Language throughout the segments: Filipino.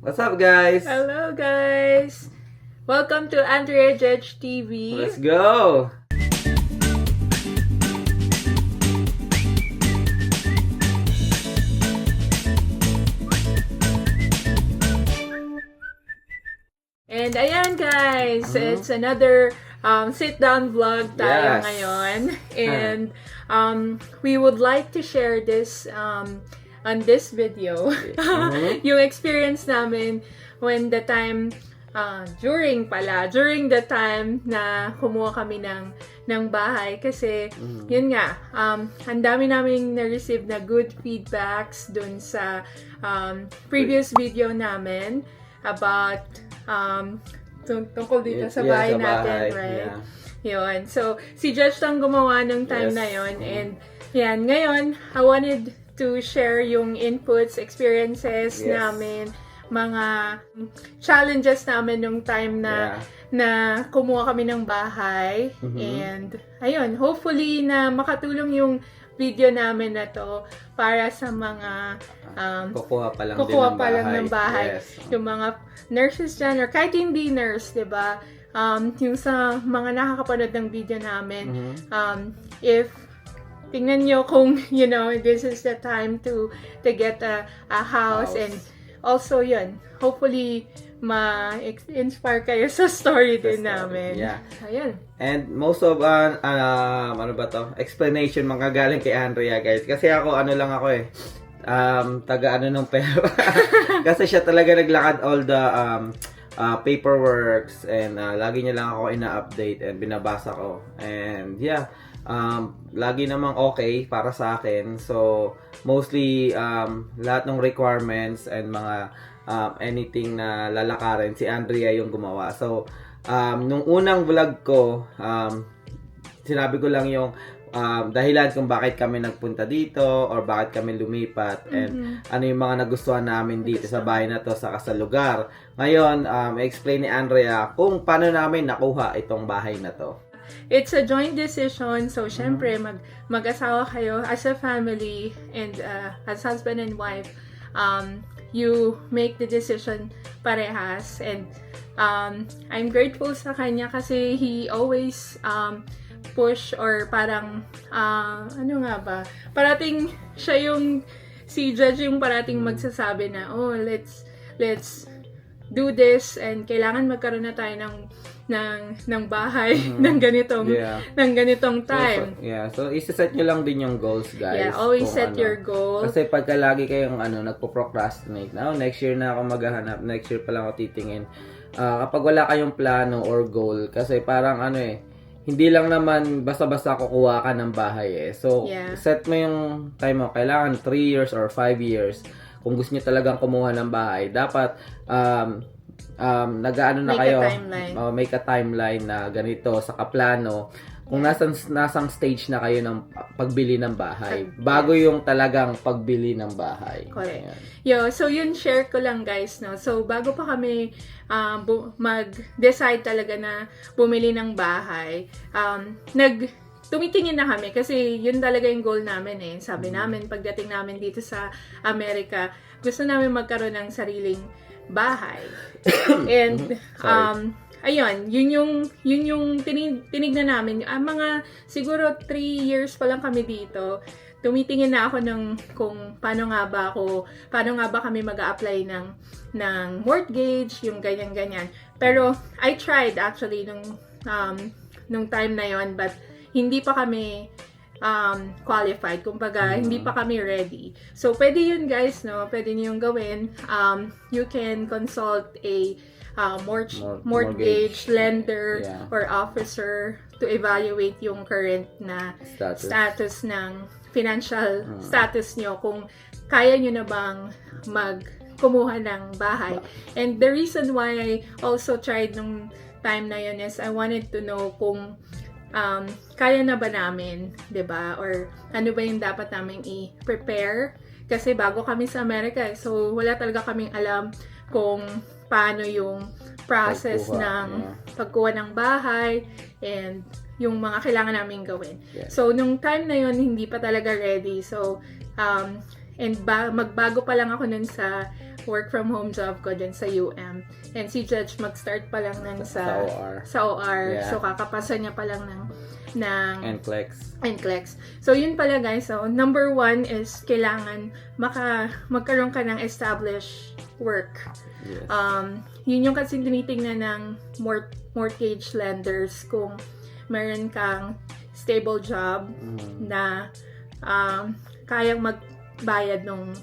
What's up, guys? Hello guys! Welcome to Andrea Judge TV. Let's go! And ayan guys, Mhm. it's another um, sit-down vlog tayo Yes. ngayon. And um, we would like to share this um, on this video. Mhm. yung experience namin when the time uh, during pala, during the time na kumuha kami ng ng bahay kasi Mhm. yun nga, um, ang dami naming na-receive na good feedbacks dun sa um, previous video namin about um, tung- tungkol dito sa Yeah, bahay sa natin, bahay, right? yeah. Yun. So, si Judge lang gumawa ng time Yes. na yun. Mhm. And, yan, ngayon, I wanted to share yung inputs, experiences Yes. namin, mga challenges namin nung time na Yeah. na kumuha kami ng bahay. Mhm. And, ayun, hopefully na makatulong yung video namin na to para sa mga um, Kukuha pa lang kukuha din ng pa lang bahay. ng bahay. Yes. yung mga nurses dyan, or kahit hindi nurse, di ba? Um, yung sa mga nakakapanood ng video namin, Mhm. um, if tingnan nyo kung, you know, this is the time to to get a, a house, House. and also yun, hopefully ma-inspire kayo sa story Sa din story, namin. yeah. Ayun. And most of, uh, um, ano ba to? Explanation mga galing kay Andrea, guys. Kasi ako, ano lang ako eh. Um, taga ano ng pera. Kasi siya talaga naglakad all the um, uh, paperworks and uh, lagi niya lang ako ina-update and binabasa ko. And yeah, um, lagi namang okay para sa akin. So, mostly um, lahat ng requirements and mga um, anything na lalakarin, si Andrea yung gumawa. So, um, nung unang vlog ko, um, sinabi ko lang yung um, dahilan kung bakit kami nagpunta dito or bakit kami lumipat and Mhm. ano yung mga nagustuhan namin dito sa bahay na to sa sa lugar. Ngayon, um, explain ni Andrea kung paano namin nakuha itong bahay na to. It's a joint decision. So, Mm-hmm. syempre, mag, mag-asawa kayo as a family and uh, as husband and wife. Um, you make the decision parehas. And um, I'm grateful sa kanya kasi he always um, push or parang, uh, ano nga ba? Parating siya yung, si Judge yung parating Mm-hmm. magsasabi na, oh, let's, let's do this and kailangan magkaroon na tayo ng ng ng bahay Mhm. ng ganitong Yeah. ng ganitong time. so, yeah. So, isa-set nyo lang din yung goals, guys. yeah, always set ano. your goal. Kasi pagka lagi kayong ano, nagpo-procrastinate, na, oh, next year na ako maghahanap, next year pa lang ako titingin. Ah, kapag wala kayong plano or goal, kasi parang ano eh, hindi lang naman basta-basta kukuha ka ng bahay eh. So, Yeah. set mo yung time mo. Kailangan 3 years or 5 years. Kung gusto nyo talagang kumuha ng bahay, dapat um, um, nag-ano na Make a kayo. timeline. Oh, make a timeline na ganito, sa kaplano. Kung nasang, nasang stage na kayo ng pagbili ng bahay. Bago yung talagang pagbili ng bahay. Correct. Ayan. Yo, so yun share ko lang guys, no. So bago pa kami um, bu- mag-decide talaga na bumili ng bahay, um, nag tumitingin na kami kasi yun talaga yung goal namin eh. Sabi namin pagdating namin dito sa Amerika, gusto namin magkaroon ng sariling bahay. And Sorry. um ayun, yun yung yun yung tinig, tinignan namin. Ang mga siguro 3 years pa lang kami dito. Tumitingin na ako ng kung paano nga ba ako, paano nga ba kami mag-a-apply ng ng mortgage, yung ganyan ganyan. Pero I tried actually nung um nung time na yon but hindi pa kami um, qualified. Kumbaga, Mhm. hindi pa kami ready. So, pwede yun guys, no? Pwede niyo yung gawin. Um, you can consult a uh, mort- Mor- mortgage, mortgage. lender Yeah. or officer to evaluate yung current na Status. status ng financial Mm. status nyo kung kaya nyo na bang mag kumuha ng bahay. And the reason why I also tried nung time na yun is I wanted to know kung um, kaya na ba namin, 'di ba Or ano ba yung dapat namin i-prepare? Kasi bago kami sa Amerika, eh. so wala talaga kaming alam kung paano yung process Pagkuha, ng yeah. pagkuha ng bahay and yung mga kailangan namin gawin. Yeah. So, nung time na yon hindi pa talaga ready. So, um, And ba- magbago pa lang ako nun sa work from home job ko dun sa UM. And si Judge mag-start pa lang nun Sa sa OR. sa OR. Yeah. So kakapasa niya pa lang ng ng NCLEX. NCLEX. So, yun pala guys. So, number one is kailangan maka, magkaroon ka ng established work. Yes. Um, yun yung kasi tinitingnan ng mort- mortgage lenders kung meron kang stable job Mhm. na um, kayang magbayad nung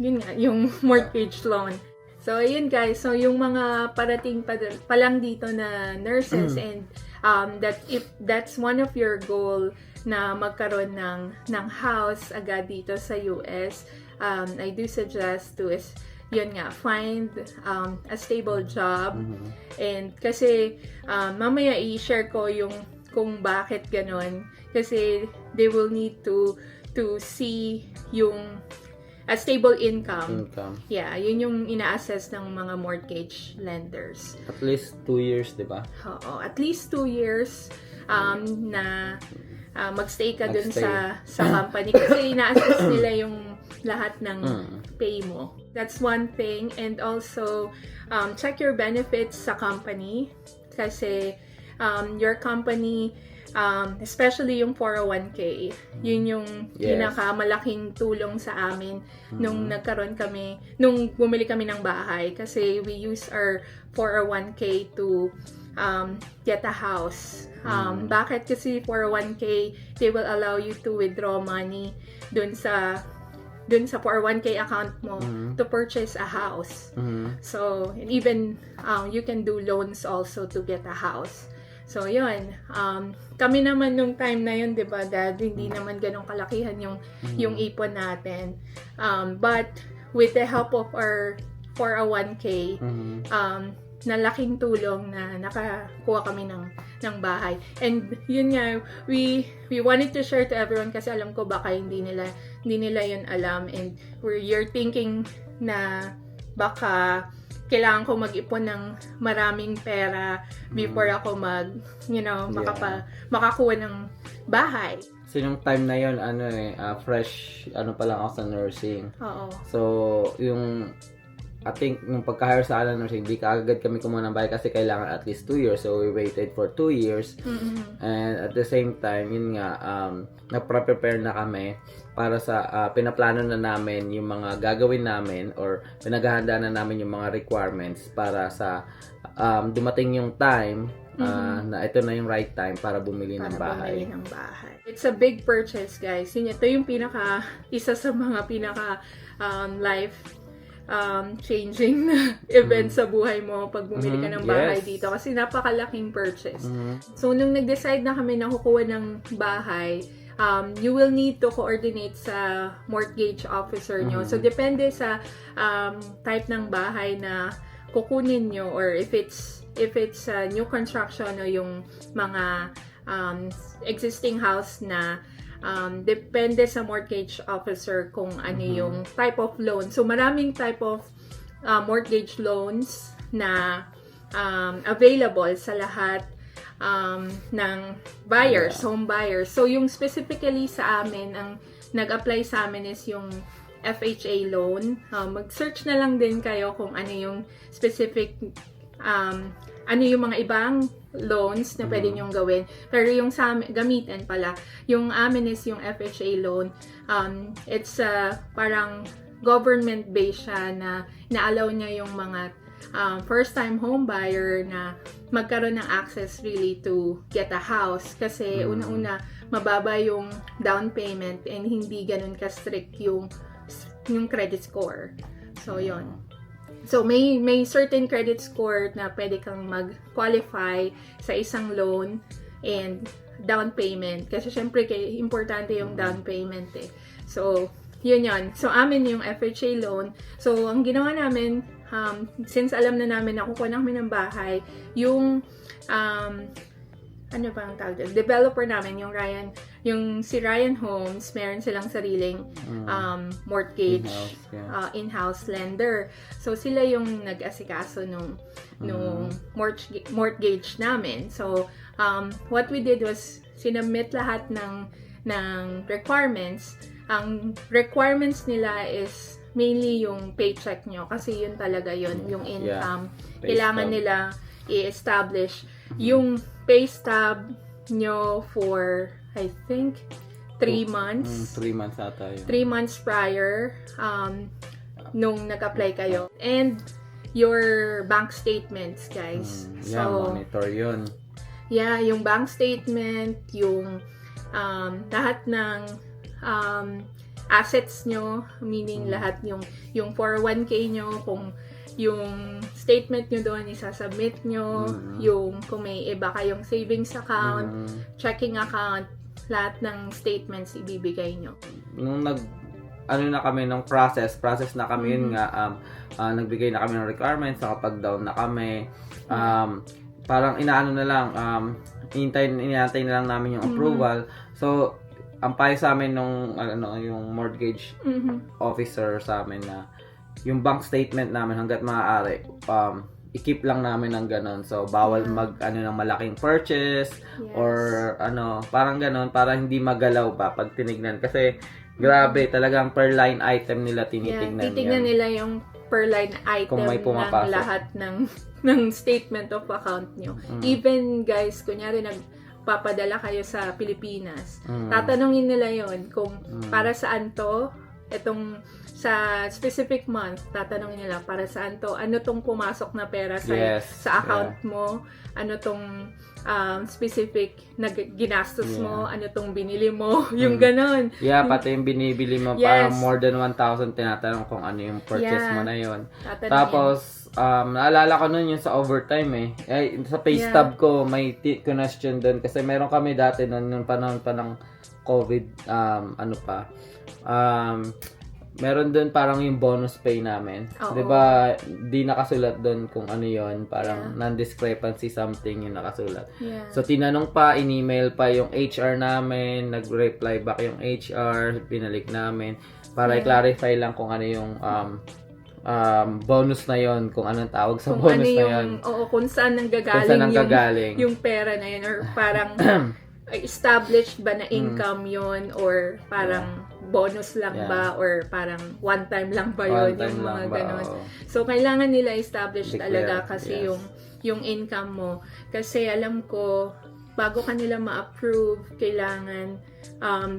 yun nga, yung mortgage loan. So, ayun guys. So, yung mga parating pa, pa lang dito na nurses and um, that if that's one of your goal na magkaroon ng, ng house agad dito sa US, um, I do suggest to is yun nga, find um, a stable job Mhm. And kasi um, mamaya i-share ko yung kung bakit ganon kasi they will need to to see yung a stable income. Income. Yeah, yun yung ina-assess ng mga mortgage lenders. At least two years, di ba? Oo, at least two years um, na uh, magstay ka dun Magstay. sa sa company kasi ina-assess nila yung lahat ng Mm. pay mo. That's one thing. And also, um, check your benefits sa company. Kasi um, your company, um, especially yung 401k, yun yung Yes. pinakamalaking tulong sa amin nung nagkaroon kami, nung bumili kami ng bahay. Kasi we use our 401k to um, get a house. Um, Bakit? Kasi 401k, they will allow you to withdraw money dun sa dun sa 401k account mo to purchase a house. Mhm. So, and even um, you can do loans also to get a house. So, yun. Um, kami naman nung time na yun, di ba, dad, hindi naman ganong kalakihan yung, yung ipon natin. Um, but, with the help of our 401k, Mhm. um, nalaking tulong na nakakuha kami ng ng bahay. And yun nga, we we wanted to share to everyone kasi alam ko baka hindi nila hindi nila yun alam and we're you're thinking na baka kailangan ko mag-ipon ng maraming pera before ako mag, you know, Yeah. makapa, makakuha ng bahay. So, yung time na yon ano eh, ah, fresh, ano pa lang ako sa nursing. Oo. So, yung, I think, nung pagka-hire sa alam nursing, hindi ka agad kami kumuha ng bahay kasi kailangan at least 2 years. So, we waited for 2 years. Mm-mm. And at the same time, yun nga, um, nagpre-prepare na kami para sa, ah, pinaplano na namin yung mga gagawin namin or pinaghahanda na namin yung mga requirements para sa um, dumating yung time ah, na ito na yung right time para bumili ng para bahay. bumili ng bahay. It's a big purchase, guys. Yun, ito yung pinaka, isa sa mga pinaka um, life um, changing na event sa buhay mo pag bumili ka ng bahay yes. dito. Kasi napakalaking purchase. Mhm. So, nung nag-decide na kami na kukuha ng bahay, um, you will need to coordinate sa mortgage officer nyo. Mhm. So, depende sa um, type ng bahay na kukunin nyo or if it's if it's uh, new construction o yung mga um, existing house na um, depende sa mortgage officer kung ano Mhm. yung type of loan. So, maraming type of uh, mortgage loans na um, available sa lahat um, ng buyers, Yeah. home buyers. So, yung specifically sa amin, ang nag-apply sa amin is yung FHA loan. Um, mag-search na lang din kayo kung ano yung specific, um, ano yung mga ibang loans na pwede Mhm. nyong gawin. Pero yung sa amin, gamitin pala, yung amin is yung FHA loan. Um, it's uh, parang government-based siya na na-allow niya yung mga um, first-time home buyer na magkaroon ng access really to get a house kasi Mm. una-una mababa yung down payment and hindi ganun ka-strict yung yung credit score. So, yon. So, may may certain credit score na pwede kang mag-qualify sa isang loan and down payment. Kasi syempre, kay, importante yung down payment eh. So, yun yun. So, amin yung FHA loan. So, ang ginawa namin, um, since alam na namin na kukuha namin ng bahay, yung um, ano ba ang tawag doon? Developer namin, yung Ryan, yung si Ryan Homes, meron silang sariling Mm. um, mortgage In-house, yeah. uh, in-house lender. So sila yung nag-asikaso nung nung mortgage, mortgage namin. So um, what we did was sinubmit lahat ng ng requirements ang requirements nila is mainly yung paycheck nyo kasi yun talaga yun, yung income. Pay Kailangan stub. nila i-establish yung pay stub nyo for, I think, three Mm, months. three months ata yun. Three months prior um, nung nag-apply kayo. And your bank statements, guys. Mm, so, yeah, monitor yun. Yeah, yung bank statement, yung um, lahat ng um, assets nyo, meaning Mm. lahat yung yung 401k nyo, kung yung statement nyo doon isasubmit nyo, Mm. yung kung may iba kayong savings account, Mm, checking account, lahat ng statements ibibigay nyo. nung nag ano na kami ng process, process na kami yun Mhm. nga um ah, nagbigay na kami ng requirements, nakapag-down na kami. Um parang inaano na lang um inintay inintay na lang namin yung Mhm. approval. So ang payo sa amin nung ano yung mortgage Mhm. officer sa amin na yung bank statement namin hangga't maaari um i-keep lang namin ng ganun. So bawal Yeah. mag ano ng malaking purchase Yes. or ano, parang ganon, para hindi magalaw ba pag tinignan. Kasi, grabe, talagang per line item nila yeah, tinitignan titignan yan. nila yung per line item Kung may ng lahat ng ng statement of account nyo. Mm. Even guys, kunyari nagpapadala kayo sa Pilipinas, Mm. tatanungin nila yon kung Mm. para saan to, itong sa specific month, tatanungin nila para saan to, ano tong pumasok na pera sa Yes, sa account mo, ano tong um, specific na ginastos mo, ano tong binili mo, yung Mm. ganon. Yeah, pati yung binibili mo, Yes. parang more than 1,000 tinatanong kung ano yung purchase Yeah. mo na yon. Tapos, um, naalala ko nun yung sa overtime eh. eh sa pay Yeah. stub ko, may t- question doon. Kasi meron kami dati nun, nung panahon pa ng COVID, um, ano pa, um, meron doon parang yung bonus pay namin. Oo. 'Di ba? Di nakasulat doon kung ano 'yon, parang Yeah. non-discrepancy something yung nakasulat. Yeah. So tinanong pa, in-email pa yung HR namin, nag-reply back yung HR, pinalik namin para Yeah. i-clarify lang kung ano yung um um bonus na 'yon, kung anong tawag sa kung bonus ano na yung, 'yon. oo, kung saan nang Kung gagaling saan ang yung, gagaling. yung pera na yun, or parang established ba na Mm. income yon or parang bonus lang Yeah. ba, or parang one time lang ba yun, yung mga lang ba? ganon. Oo. So, kailangan nila establish Declare, talaga kasi yes. yung yung income mo. Kasi alam ko, bago ka nila ma-approve, kailangan um,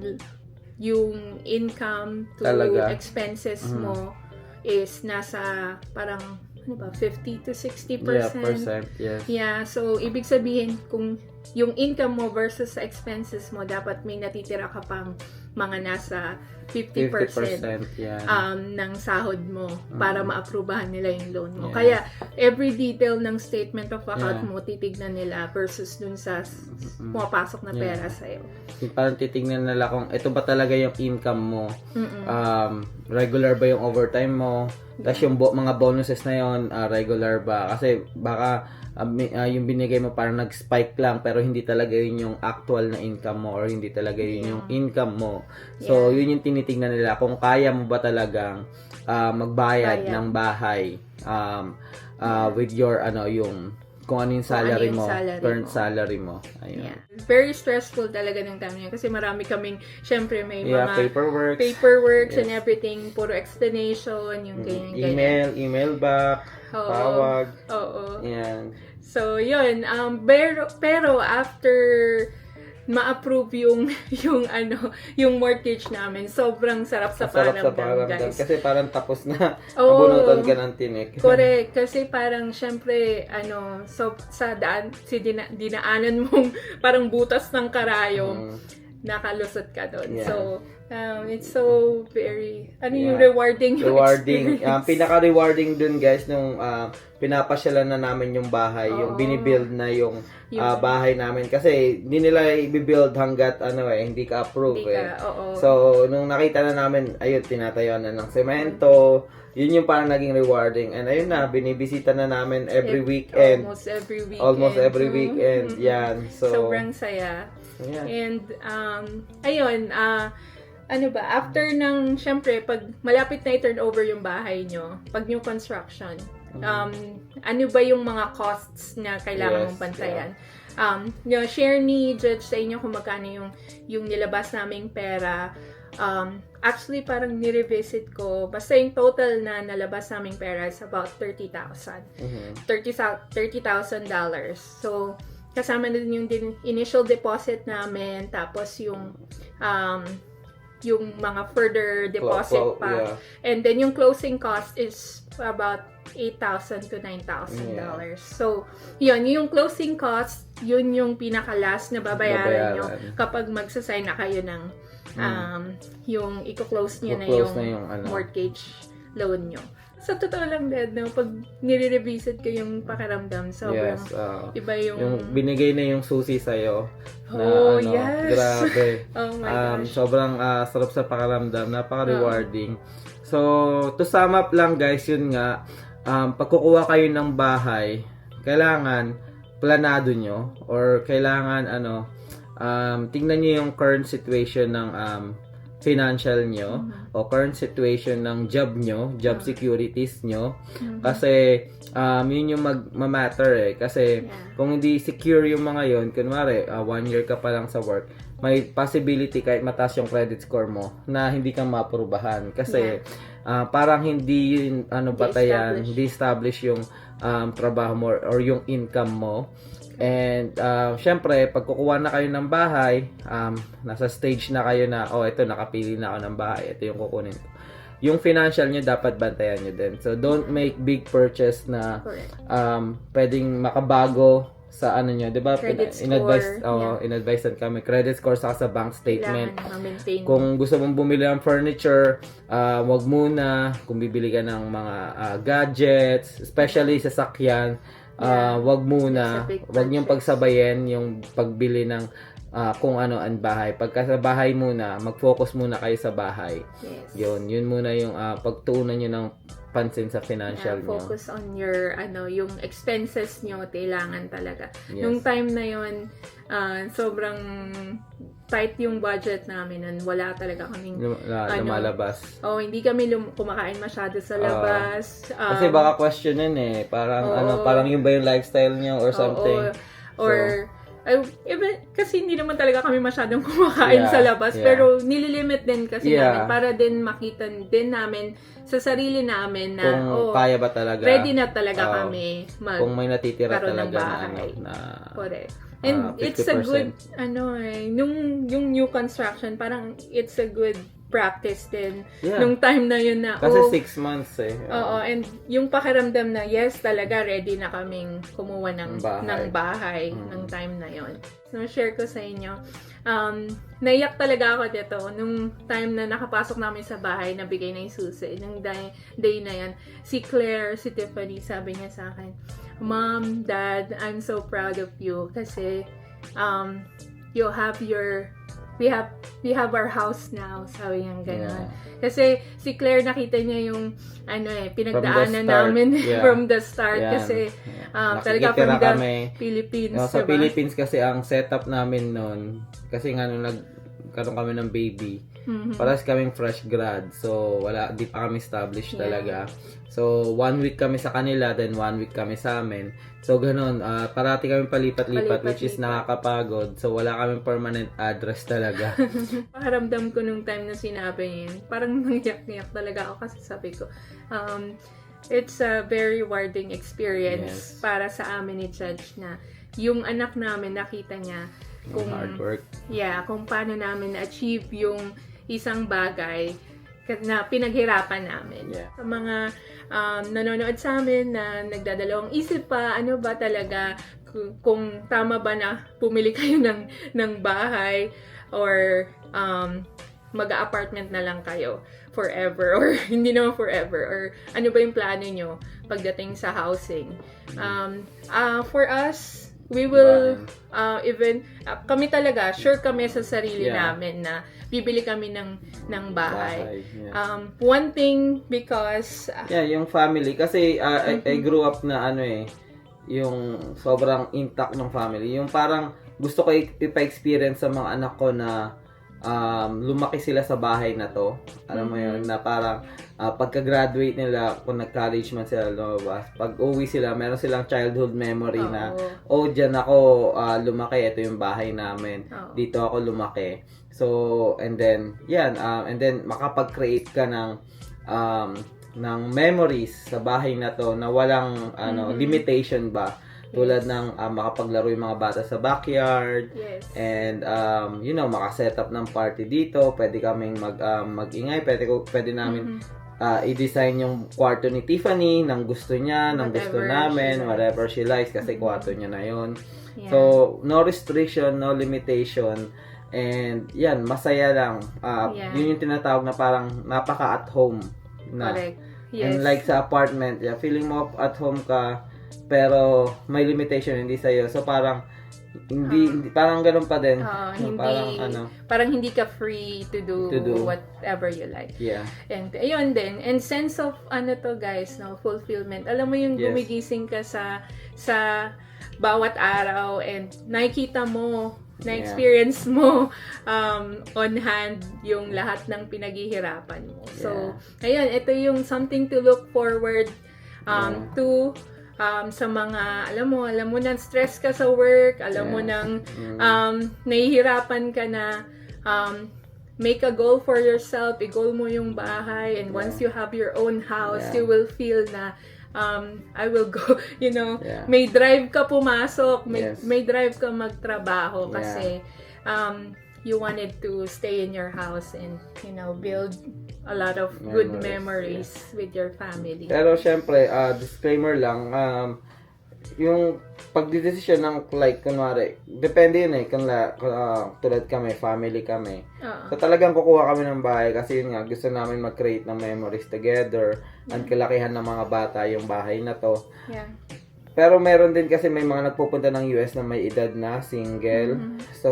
yung income to Talaga. expenses Mhm. mo is nasa parang ano ba, 50 to 60%. Yeah, percent, yes. Yeah, so ibig sabihin kung yung income mo versus sa expenses mo, dapat may natitira ka pang mga nasa 50%, 50%, yan. um, ng sahod mo para Mm. maaprubahan nila yung loan mo. Yeah. Kaya every detail ng statement of account Yeah. mo titignan nila versus dun sa pumapasok na Yeah. pera sa'yo. Parang titingnan nila kung ito ba talaga yung income mo. Mm-mm. um, regular ba yung overtime mo, tapos yung bo- mga bonuses na yon ah, regular ba? Kasi baka mi- ah, yung binigay mo parang nag-spike lang pero hindi talaga yun yung actual na income mo or hindi talaga yun yung income mo. So, yun yung tinitingnan nila kung kaya mo ba talagang ah, magbayad Bayad. ng bahay um, ah, with your ano yung kung ano yung ano salary yung mo, salary current mo. salary mo. Ayun. Yeah. Very stressful talaga ng time niya kasi marami kaming, syempre may Yeah, mga paperwork. paperworks Yes. and everything, puro explanation, yung ganyan, ganyan. Email, email back, Oo. tawag. Oo. Yan. So, yun. Um, pero, pero after ma-approve yung yung ano yung mortgage namin sobrang sarap sa Masarap sa paramdam paramdam. guys Kasi parang tapos na. Oo. Nabunutan ka ng tinik. correct kasi parang syempre ano so sa daan si dina, dinaanan mong parang butas ng karayom Mm. Nakalusot ka doon Yeah. so um, it's so very ano yung Yeah. rewarding yung Rewarding. Um, pinaka-rewarding dun guys nung uh, pinapasyalan na namin yung bahay. Yung Oo. binibuild na yung Yung- ah, bahay namin. Kasi hindi nila i-build hanggat ano eh, hindi ka approve Hindi eh. ka, oo. So, nung nakita na namin, ayun, tinatayuan na ng semento. Yun yung parang naging rewarding. And ayun na, binibisita na namin every Ev- weekend. almost every weekend Almost every Mhm. weekend. Yan. So, sobrang saya And, um, ayun, ah, ano ba, after ng, syempre, pag malapit na i-turn over yung bahay nyo, pag new construction, um, ano ba yung mga costs na kailangan Yes, mong pantayan? Um, you know, share ni Judge sa inyo kung magkano yung, yung nilabas naming pera um, actually parang nirevisit ko, basta yung total na nalabas naming pera is about 30,000. Mhm. 30,000 dollars. So, kasama na din yung din, initial deposit namin, tapos yung um, yung mga further deposit Clo- clo- pa. yeah. And then yung closing cost is about 8,000 to 9,000 dollars. So, yun, yung closing cost, yun yung pinaka-last na babayaran nyo Babayaran. kapag magsasign na kayo ng um, yung i-close nyo na yung, na yung ano. mortgage loan nyo. Sa totoo lang, Dad, no, pag nire-revisit ko yung pakiramdam, sobrang Yes. ah. iba yung... yung binigay na yung susi sa'yo. Na, Oh, ano, yes. Grabe. oh my um, gosh. sobrang ah, sarap sa pakiramdam. Napaka-rewarding. So, to sum up lang guys, yun nga, um, pagkukuha kayo ng bahay, kailangan planado nyo or kailangan ano, um, tingnan nyo yung current situation ng um, financial nyo Mhm. o current situation ng job nyo, job Ah. securities nyo. Mhm. Kasi, um, yun yung mag-matter eh. Kasi, Yeah. kung hindi secure yung mga yun, kunwari, ah, one year ka pa lang sa work, may possibility kahit mataas yung credit score mo na hindi ka maprubahan. Kasi, ah, parang hindi yun, ano, batayan, hindi establish yung um, trabaho mo or yung income mo. And, uh, syempre, pag kukuha na kayo ng bahay, um, nasa stage na kayo na, oh, ito, nakapili na ako ng bahay, ito yung kukunin ko. Yung financial nyo, dapat bantayan nyo din. So, don't make big purchase na um, pwedeng makabago sa ano nyo, 'di ba? Credit In-advise, oh, yeah. in-advise kami credit score sa sa bank statement. Kailangan. Kung gusto mong bumili ng furniture, ah, wag muna. Kung bibili ka ng mga ah, gadgets, especially sa sakyan, Yeah. wag muna. Wag niyong pagsabayin yung pagbili ng ah, kung ano ang bahay. Pagka sa bahay muna, mag-focus muna kayo sa bahay. yes. Yun, yun muna yung ah, pagtuunan niyo ng pansin sa financial Yeah, niyo. focus on your, ano, yung expenses nyo, kailangan talaga. Yes. Nung time na yon ah, sobrang tight yung budget namin nun. Wala talaga kaming, Lum- la- ano, lumalabas. oh, hindi kami lum- kumakain masyado sa labas. Ah. Kasi Um, baka questionin eh. Parang oo. ano, parang yun ba yung lifestyle niyo or oo, something. or, ay, iba, kasi hindi naman talaga kami masyadong kumakain Yeah, sa labas. yeah. Pero nililimit din kasi Yeah. namin para din makita din namin sa sarili namin na, Kung oh, kaya ba talaga. ready na talaga Oo. kami mag Kung may natitira talaga na ano, na Correct. Ah, And it's a 50%. good, ano eh, nung, yung new construction, parang it's a good practice din. yeah. Nung time na yun na, Kasi oh, six months eh. Oo, and yung pakiramdam na yes, talaga ready na kaming kumuha Ng bahay. ng bahay Mm. ng time na yon. So share ko sa inyo. Um, naiyak talaga ako dito nung time na nakapasok namin sa bahay, nabigay na yung susi. Nung day, day na yan, si Claire, si Tiffany, sabi niya sa akin, Mom, Dad, I'm so proud of you kasi um, you have your we have we have our house now sabi niya Yeah. gano'n kasi si Claire nakita niya yung ano eh pinagdaanan namin yeah. from the start Yan. kasi um, Nakikitira talaga from the kami. Philippines No, sa diba? Philippines kasi ang setup namin noon, kasi nga nung nagkaroon kami ng baby, Mhm. Parehas kaming fresh grad. So, wala, di pa kami established Yeah. talaga. So, one week kami sa kanila, then one week kami sa amin. So, ganun. ah, parati kami palipat-lipat, which is nakakapagod. So, wala kaming permanent address talaga. Pakiramdam ko nung time na sinabi yun, parang nangyak-nyak talaga ako kasi sabi ko, um, it's a very rewarding Yes. experience para sa amin ni Judge na yung anak namin nakita niya kung hard work. yeah, kung paano namin na-achieve yung isang bagay na pinaghirapan namin. Yeah. Sa mga um, nanonood sa amin na nagdadalawang isip pa, ano ba talaga, kung, tama ba na pumili kayo ng, ng bahay or um, mag-apartment na lang kayo forever or hindi naman forever or ano ba yung plano nyo pagdating sa housing. Um, uh, for us, we will uh, even uh, kami talaga sure kami sa sarili Yeah. namin na bibili kami ng ng bahay. Bahay. Yeah. Um one thing because uh, Yeah, yung family. Kasi ah, I, I Mhm. grew up na ano eh, yung sobrang intact ng family. Yung parang gusto ko i- ipa-experience sa mga anak ko na um, lumaki sila sa bahay na to. Alam mo Mhm. yun, na parang ah, pagka-graduate nila, kung nag-college man sila lumabas, pag uwi sila, meron silang childhood memory na, Oo. oh, dyan ako ah, lumaki, ito yung bahay namin. Oo. Dito ako lumaki. So, and then, yan, um, and then makapag-create ka ng um, ng memories sa bahay na to na walang ano Mhm. limitation ba tulad ng ah, makapaglaro yung mga bata sa backyard Yes. and um, you know makaset up ng party dito pwede kaming mag um, magingay pwede ko pwede namin Mhm. ah, i-design yung kwarto ni Tiffany ng gusto niya ng gusto Whatever namin she whatever she likes kasi Mhm. kwarto niya na yon Yeah. So, no restriction, no limitation. And yan, masaya lang. Ah, Yeah. Yun yung tinatawag na parang napaka at home na. Correct. Yes. And like sa apartment, yeah, feeling mo at home ka, pero may limitation hindi sa'yo. So parang, hindi, Ah. hindi parang ganun pa din. No, hindi, Parang ano, parang hindi ka free to do, To do. whatever you like. yeah. And ayun din, and sense of ano to guys, no, fulfillment. Alam mo yung Yes. gumigising ka sa sa bawat araw and nakikita mo, na-experience mo um, on hand yung lahat ng pinaghihirapan mo. So, ayun, ito yung something to look forward um, to um, sa mga, alam mo, alam mo nang stress ka sa work, alam mo Yeah. nang Mm. um, nahihirapan ka na um, make a goal for yourself, i-goal mo yung bahay, and once you have your own house, Yeah. you will feel na um, I will go, you know, Yeah. may drive ka pumasok, may, Yes. may drive ka magtrabaho Yeah. kasi um, you wanted to stay in your house and, you know, build a lot of good Memories, memories with your family. Pero syempre, ah, disclaimer lang, um, yung pagdidesisyon ng like, kunwari, depende yun eh, kung la, ah, tulad kami, family kami. Oo. So talagang kukuha kami ng bahay kasi yun nga, gusto namin mag-create ng memories together. Ang kalakihan ng mga bata yung bahay na to. yeah. Pero meron din kasi may mga nagpupunta ng US na may edad na, single. Mhm. So,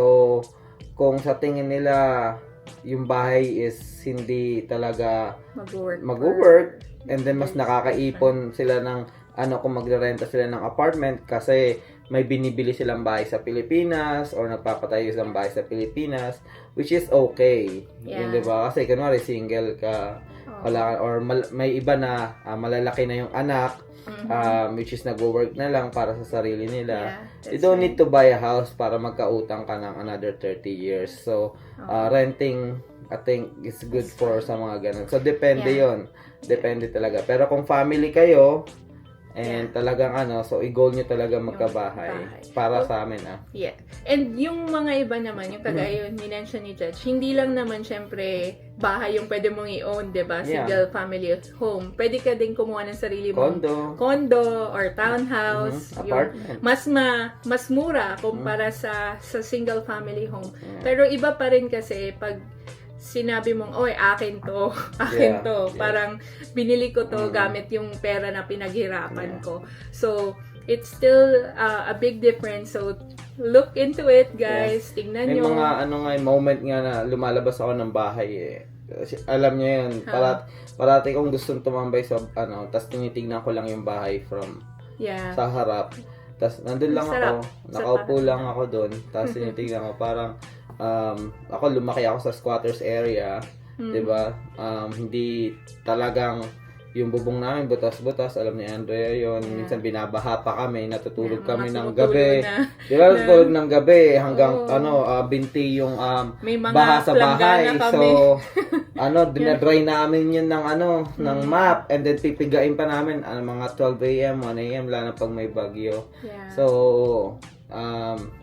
kung sa tingin nila yung bahay is hindi talaga Mag-work. mag-work and then mas nakakaipon sila ng ano kung magrerenta sila ng apartment kasi may binibili silang bahay sa Pilipinas or nagpapatayo silang bahay sa Pilipinas which is okay. Yun, Yeah. 'di ba? Kasi kunwari single ka, Oo. wala or mal- may iba na ah, malalaki na yung anak Mhm. um, which is nagwo-work na lang para sa sarili nila. Yeah, You don't right. need to buy a house para magkautang ka ng another 30 years. So, uh, renting, I think, is good for sa mga ganun. So, depende Yeah. yon Depende talaga. Pero kung family kayo, and talagang ano, so i-goal nyo talaga magkabahay. bahay. Para Well, sa amin, ah. Yeah. And yung mga iba naman, yung kagaya yung minention ni Judge, hindi lang naman syempre bahay yung pwede mong i-own, di ba? Yeah. Single family home. Pwede ka din kumuha ng sarili mong Condo, condo or townhouse. mhm, Yung apartment. mas ma mas mura kumpara sa sa single family home. Yeah. Pero iba pa rin kasi pag sinabi mong, oy, akin to, akin Yeah, to. yeah. Parang binili ko to Mm. gamit yung pera na pinaghirapan Yeah. ko. So, it's still uh, a big difference. So, look into it, guys. Tingnan May nyo. mga ano nga, moment nga na lumalabas ako ng bahay eh. Alam niyo yun, Ha. parat, parati kong gustong tumambay sa ano, tapos tinitignan ko lang yung bahay from yeah. sa harap. Tapos nandun lang Masarap. ako, nakaupo lang ako doon. Tapos tinitignan ko parang um, ako lumaki ako sa squatters area, Mm. 'di ba? Um, hindi talagang yung bubong namin butas-butas, alam ni Andrea yon Yeah. Minsan binabaha pa kami, natutulog Yeah, kami ng gabi. na. Di ba, na- natutulog ng gabi hanggang Oo. ano, ah, binti yung um, May mga baha sa bahay. So, ano, dinadry namin yun ng ano, ng Mm. map and then pipigain pa namin ano, mga 12 a.m., 1 a.m. lalo na pag may bagyo. yeah. So, um,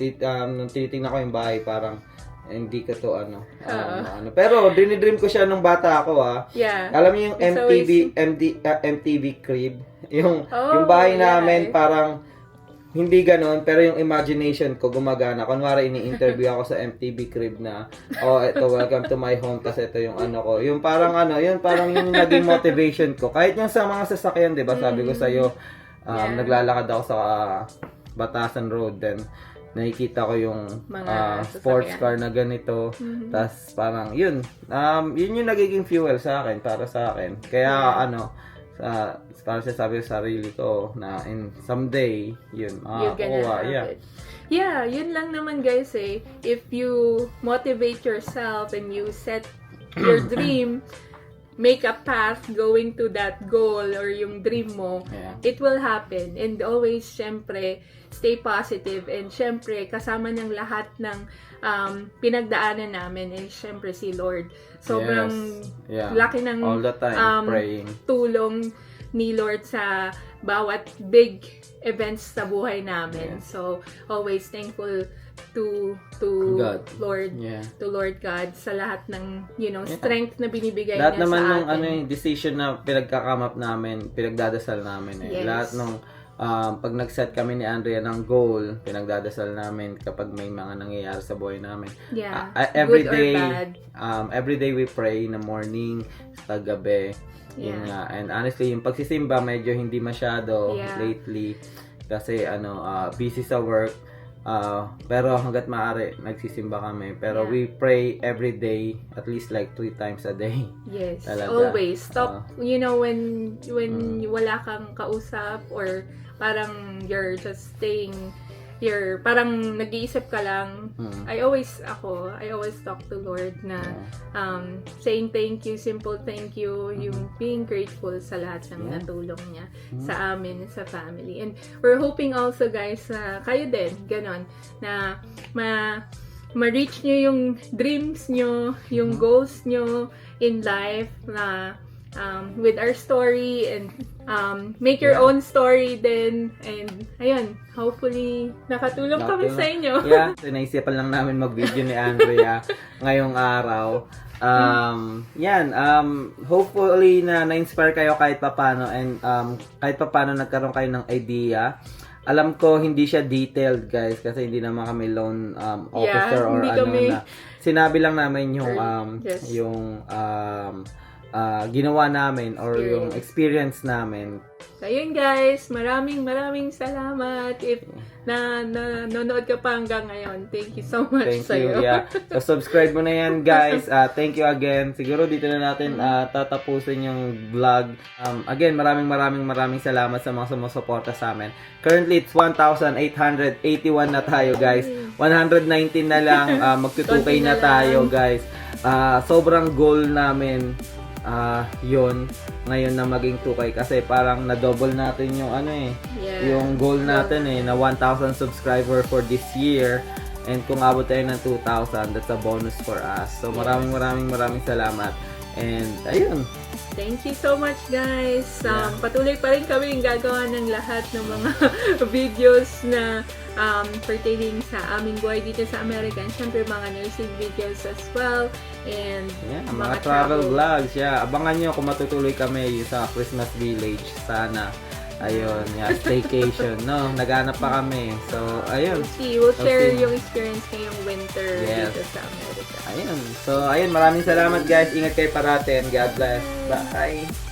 tit um, nung tinitingnan ko yung bahay, parang hindi ko to ano, um, Oo. ano. Pero dinidream ko siya nung bata ako ah. yeah. Alam niyo yung It's MTV MD, ah, MTV crib, yung Oh, yung bahay yeah. namin parang hindi ganon, pero yung imagination ko gumagana. Kunwari, ini-interview ako sa MTV crib na, oh, ito, welcome to my home, kasi ito yung ano ko. Yung parang ano, yun parang yung naging motivation ko. Kahit yung sa mga sasakyan, di ba, sabi ko sa'yo, um, Yeah. naglalakad ako sa ah, Batasan Road, then nakikita ko yung Mga ah, sports car na ganito. Mhm. Tapos parang yun, um, yun yung nagiging fuel sa akin, para sa akin. Kaya Yeah. ano, sa parang sabi sa sarili ko na in someday yun gonna makakuha have yeah it. Yeah, yun lang naman guys eh. If you motivate yourself and you set your dream, make a path going to that goal or yung dream mo, yeah it will happen. And always, syempre, stay positive. And syempre, kasama ng lahat ng um, pinagdaanan namin is syempre si Lord. Sobrang yeah laki ng all the time um, praying tulong ni Lord sa bawat big events sa buhay namin. Yeah. So, always thankful to to God. Lord yeah to Lord God sa lahat ng you know Yeah. strength na binibigay lahat niya naman sa ng atin. ano yung decision na pinagkakamap namin, pinagdadasal namin eh. Yes. Lahat ng um, pag nag-set kami ni Andrea ng goal, pinagdadasal namin kapag may mga nangyayari sa buhay namin. yeah. Ah, ah, every good day, or bad. Um, every day we pray in the morning, sa gabi. Yun Yeah. nga. And honestly, yung pagsisimba medyo hindi masyado Yeah. lately kasi ano, ah, busy sa work. Ah, pero hanggat maaari, nagsisimba kami. Pero Yeah. we pray every day, at least like three times a day. Yes, Talaga. always. Stop, you know, when when Mm. wala kang kausap or parang you're just staying, you're parang nag-iisip ka lang. Mm. I always, ako, I always talk to Lord na um, saying thank you, simple thank you, yung being grateful sa lahat ng Yeah. natulong niya Mm. sa amin, sa family. And we're hoping also guys, na kayo din, ganon, na ma ma-reach nyo yung dreams nyo, yung Mhm. goals nyo in life na um, with our story and um, make your Yeah. own story din and ayun, hopefully nakatulong kami sa inyo. yeah, so naisipan lang namin mag-video ni Andrea ngayong araw. Um, yan, um, hopefully na na-inspire kayo kahit papano and um, kahit papano nagkaroon kayo ng idea. Alam ko hindi siya detailed guys kasi hindi naman kami loan um, officer Yeah, or ano kami- na. Sinabi lang namin yung um, yes. yung um, ah, ginawa namin or yung experience namin. So, ayun guys, maraming maraming salamat if na, na nanonood ka pa hanggang ngayon. Thank you so much Thank sa'yo. you. Yeah. So subscribe mo na yan, guys. Uh, thank you again. Siguro dito na natin uh, tatapusin yung vlog. Um, again, maraming maraming maraming salamat sa mga sumusuporta sa amin. Currently, it's 1,881 na tayo, guys. 119 na lang. Uh, Magtutukay na tayo, guys. Uh, sobrang goal namin ah yon ngayon na maging 2K kasi parang na-double natin yung ano eh. Yeah. yung goal natin eh na 1,000 subscriber for this year. And kung abot tayo ng 2,000 that's a bonus for us. So maraming maraming maraming salamat and ayun Thank you so much guys. Um, Patuloy pa rin kami gagawa ng lahat ng mga videos na um, pertaining sa aming buhay dito sa America. And syempre mga nursing videos as well. And yeah, mga, travel vlogs yeah abangan nyo kung matutuloy kami sa Christmas Village sana ayun yeah staycation no naghanap pa kami so ayun We'll see. We'll share Okay. yung experience ngayong winter Yes. dito sa America. ayun so ayun maraming salamat guys ingat kayo parate and God bless bye